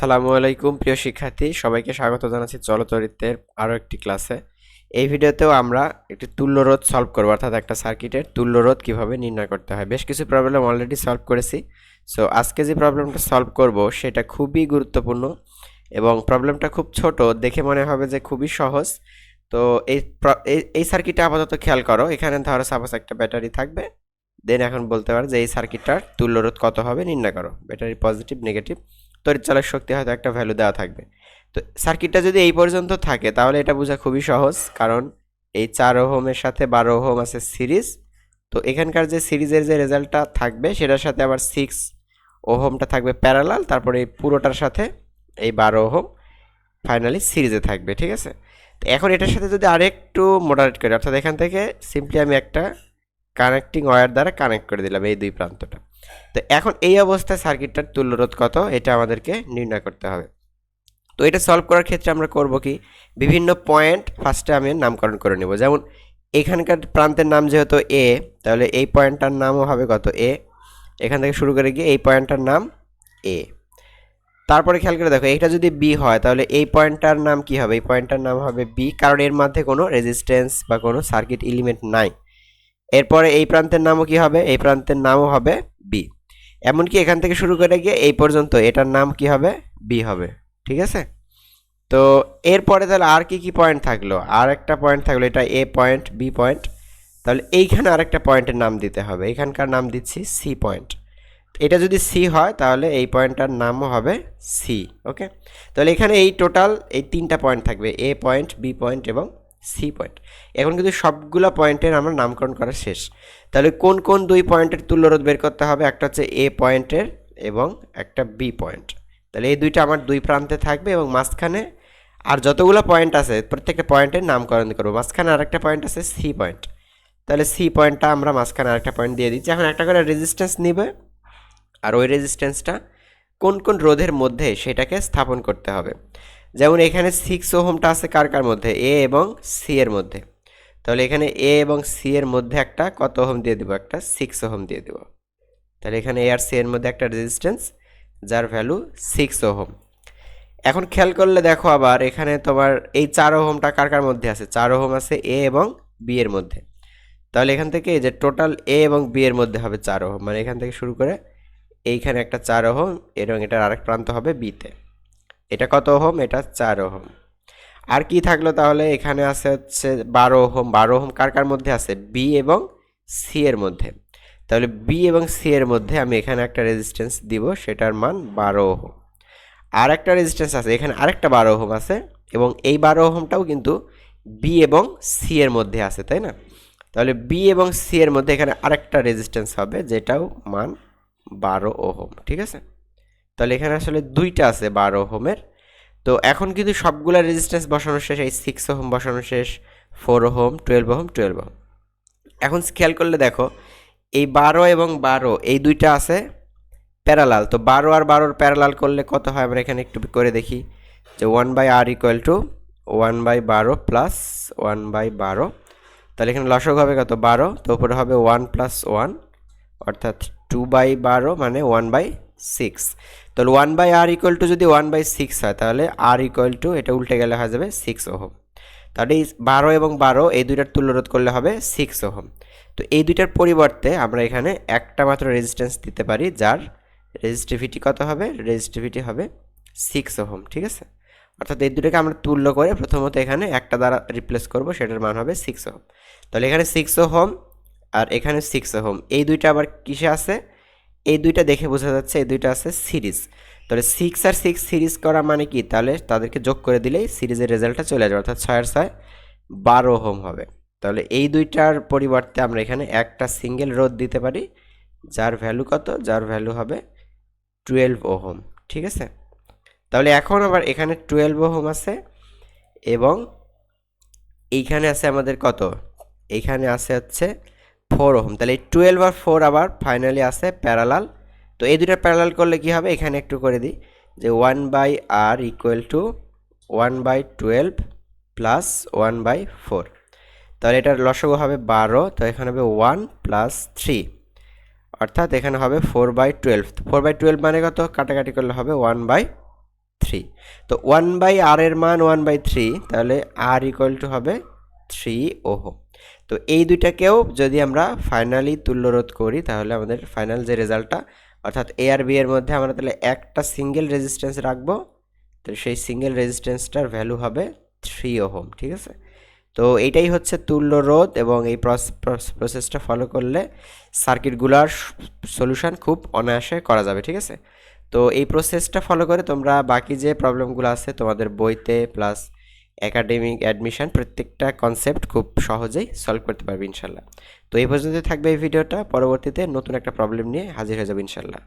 আসসালামু আলাইকুম, প্রিয় শিক্ষার্থী। সবাইকে স্বাগত জানাচ্ছি চলচরিত্রের আরও একটি ক্লাসে। এই ভিডিওতেও আমরা একটি তুল্যরোধ সলভ করব, অর্থাৎ একটা সার্কিটের তুল্যরোধ কীভাবে নির্ণয় করতে হয়। বেশ কিছু প্রবলেম অলরেডি সলভ করেছি। সো আজকে যে প্রবলেমটা সলভ করব, সেটা খুবই গুরুত্বপূর্ণ এবং প্রবলেমটা খুব ছোট। দেখে মনে হবে যে খুবই সহজ। তো, এই এই- এই সার্কিটটা আপাতত খেয়াল করো। এখানে ধরো সাপোজ একটা ব্যাটারি থাকবে। দেন এখন বলতে পারো যে এই সার্কিটটার তুল্যরোধ কত হবে, নির্ণয় করো। ব্যাটারি পজিটিভ নেগেটিভ তড়িৎচালক শক্তি হয়তো একটা ভ্যালু দেওয়া থাকবে। তো সার্কিটটা যদি এই পর্যন্ত থাকে, তাহলে এটা বোঝা খুবই সহজ। কারণ এই চার ওহমের সাথে বারো ওহম আছে সিরিজ। তো এখানকার যে সিরিজের যে রেজাল্টটা থাকবে, সেটার সাথে আবার সিক্স ওহমটা থাকবে প্যারালাল তারপরে এই পুরোটার সাথে এই বারো ওহম ফাইনালি সিরিজে থাকবে, ঠিক আছে? তো এখন এটার সাথে যদি আরেকটু মোডারেট করি, অর্থাৎ এখান থেকে সিম্পলি আমি একটা কানেক্টিং ওয়্যার দ্বারা কানেক্ট করে দিলাম এই দুই প্রান্তটা। তো এখন এই অবস্থায় সার্কিটটার তুল্যরোধ কত? এটা আমাদেরকে নির্ণয় করতে হবে। তো এটা সলভ করার ক্ষেত্রে আমরা করব কি? বিভিন্ন পয়েন্ট ফার্স্টে আমি নামকরণ করে নেব। যেমন এখানকার প্রান্তের নাম যেহেতু এ তাহলে এই পয়েন্টটার নামও হবে কত? এ এখান থেকে শুরু করে গিয়ে এই পয়েন্টটার নাম এ তারপরে খেয়াল করে দেখো এটা যদি বি হয়, তাহলে এই পয়েন্টটার নাম কি হবে? এই পয়েন্টটার নাম হবে বি কারণ এর মধ্যে কোনো রেজিস্ট্যান্স বা কোনো সার্কিট এলিমেন্ট নাই। এরপরে এই প্রান্তের নামও কি হবে? এই প্রান্তের নামও হবে এমনকি এখান থেকে শুরু করে গিয়ে এই পর্যন্ত এটার নাম কি হবে? বি হবে। ঠিক আছে? তো এরপরে তাহলে আর কি কি পয়েন্ট থাকল? আর একটা পয়েন্ট থাকল, এটা এ পয়েন্ট বি পয়েন্ট তাহলে এইখানে আরেকটা পয়েন্টের নাম দিতে হবে। এখানকার নাম দিচ্ছি সি পয়েন্ট এটা যদি সি হয়, তাহলে এই পয়েন্টটার নামও হবে সি ওকে তাহলে এখানে এই টোটাল এই তিনটা পয়েন্ট থাকবে। এ পয়েন্ট বি পয়েন্ট এবং সি পয়েন্ট। এখন কিন্তু সবগুলো পয়েন্টের আমরা নামকরণ করা শেষ। তাহলে কোন কোন দুই পয়েন্টের তুল্যরোধ বের করতে হবে? একটা হচ্ছে এ পয়েন্টের এবং একটা বি পয়েন্ট। তাহলে এই দুইটা আমার দুই প্রান্তে থাকবে এবং মাঝখানে আর যতগুলো পয়েন্ট আছে, প্রত্যেকটা পয়েন্টের নামকরণ করব। মাঝখানে আরেকটা পয়েন্ট আছে সি পয়েন্ট। তাহলে সি পয়েন্টটা আমরা মাঝখানে আরেকটা পয়েন্ট দিয়ে দিচ্ছি। এখন একটা করে রেজিস্ট্যান্স নিবে। আর ওই রেজিস্ট্যান্সটা কোন কোন রোধের মধ্যে সেটাকে স্থাপন করতে হবে। যেমন এখানে সিক্স ওহমটা আছে কার কার মধ্যে? এ এবং সি এর মধ্যে। তাহলে এখানে এ এবং সি এর মধ্যে একটা কত ওহম দিয়ে দিব? একটা সিক্স ওহম দিয়ে দেবো। তাহলে এখানে এ আর সি এর মধ্যে একটা রেজিস্ট্যান্স যার ভ্যালু সিক্স ওহম। এখন খেয়াল করলে দেখো আবার এখানে তোমার এই চার ওহমটা কার কার মধ্যে আছে? চার ওহম আছে এ এবং বি এর মধ্যে। তাহলে এখান থেকে যে টোটাল এ এবং বি এর মধ্যে হবে চার ওহম। মানে এখান থেকে শুরু করে এইখানে একটা চার ওহম এবং এটার আরেক প্রান্ত হবে বিতে এটা কত ওহম? এটা চার ওহম। আর কি থাকল তাহলে? এখানে আছে হচ্ছে বারো ওহম। বারো ওহম কার কার মধ্যে আছে? বি এবং সি এর মধ্যে। তাহলে বি এবং সি এর মধ্যে আমি এখানে একটা রেজিস্ট্যান্স দিব, সেটার মান বারো ওহম। আর একটা রেজিস্ট্যান্স আছে, এখানে আরেকটা বারো ওহম আছে এবং এই বারো ওহমটাও কিন্তু বি এবং সি এর মধ্যে আছে, তাই না? তাহলে বি এবং সি এর মধ্যে এখানে আরেকটা রেজিস্ট্যান্স হবে, যেটাও মান বারো ওহম, ঠিক আছে? তাহলে এখানে আসলে দুইটা আছে বারো ওহমের। তো এখন কিন্তু সবগুলা রেজিস্ট্যান্স বসানো শেষ, এই সিক্স ওহম বসানো শেষ four ohm twelve ohm twelve ohm. এখন খেয়াল করলে দেখো, এই বারো এবং বারো, এই দুইটা আছে প্যারালাল তো বারো আর বারোর প্যারালাল করলে কত হয়? আমরা এখানে একটু করে দেখি। যে one by R equal to one by বারো প্লাস ওয়ান বাই বারো। তাহলে এখানে লসক হবে কত? বারো। তো উপরে হবে ওয়ান প্লাস ওয়ান অর্থাৎ টু বাই বারো মানে ওয়ান বাই সিক্স তাহলে one by R equal to যদি ওয়ান বাই সিক্স হয়, তাহলে আর ইকুয়াল টু এটা উল্টে গেলে হয়ে যাবে সিক্স ওহম। তাহলে বারো এবং বারো এই দুইটার তুল্যরোধ করলে হবে সিক্স ওহম। তো এই দুইটার পরিবর্তে আমরা এখানে একটা মাত্র রেজিস্ট্যান্স দিতে পারি, যার রেজিস্টিভিটি কত হবে? রেজিস্টিভিটি হবে সিক্স ওহম, ঠিক আছে? অর্থাৎ এই দুটোকে আমরা তুল্য করে প্রথমত এখানে একটা দ্বারা রিপ্লেস করব, সেটার মান হবে সিক্স ওহম। তাহলে এখানে সিক্স ওহম আর এখানে সিক্স ওহম। এই দুইটা আবার কিসে আছে? এই দুইটা দেখে বোঝা যাচ্ছে এই দুইটা আছে সিরিজ। তাহলে সিক্স আর সিক্স সিরিজ করা মানে কি? তাহলে তাদেরকে যোগ করে দিলেই সিরিজের রেজাল্টটা চলে যাবে, অর্থাৎ ছয় আর ছয় বারো হোম হবে। তাহলে এই দুইটার পরিবর্তে আমরা এখানে একটা সিঙ্গেল রোধ দিতে পারি, যার ভ্যালু কত? যার ভ্যালু হবে টুয়েলভ ওহম, ঠিক আছে? তাহলে এখন আবার এখানে টুয়েলভ ওহম আছে এবং এইখানে আছে আমাদের কত? এইখানে আছে হচ্ছে ফোর ওহম। তাহলে এই টুয়েলভ আর ফোর আবার ফাইনালি আছে প্যারালাল তো এই দুটো প্যারালাল করলে কি হবে? এখানে একটু করে দিই। যে one by R equal to one by twelve plus one by four তাহলে এটার লসগো হবে বারো, তো এখানে হবে ওয়ান প্লাস থ্রি অর্থাৎ এখানে হবে four by twelve four by twelve মানে কত? কাটাকাটি করলে হবে ওয়ান বাই থ্রি তো ওয়ান বাই আর এর মান ওয়ান বাই থ্রি তাহলে আর ইকুয়াল টু হবে থ্রি ওহম। তো এই দুইটাকেও যদি আমরা ফাইনালি তুল্যরোধ করি, তাহলে আমাদের ফাইনাল যে রেজাল্টটা অর্থাৎ এ আর বি এর মধ্যে আমরা তাহলে একটা সিঙ্গেল রেজিস্ট্যান্স রাখব তো সেই সিঙ্গেল রেজিস্ট্যান্সটার ভ্যালু হবে থ্রি ওহম, ঠিক আছে? তো এইটাই হচ্ছে তুল্য রোধ এবং এই প্রসেসটা ফলো করলে সার্কিটগুলার সলিউশন খুব অনায়াসে করা যাবে, ঠিক আছে? তো এই প্রসেসটা ফলো করে তোমরা বাকি যে প্রবলেমগুলো আছে তোমাদের বইতে প্লাস একাডেমিক অ্যাডমিশান প্রত্যেকটা কনসেপ্ট খুব সহজেই সলভ করতে পারবে ইনশাল্লাহ। তো এই পর্যন্ত থাকবে এই ভিডিওটা, পরবর্তীতে নতুন একটা প্রবলেম নিয়ে হাজির হয়ে যাবে ইনশাল্লাহ।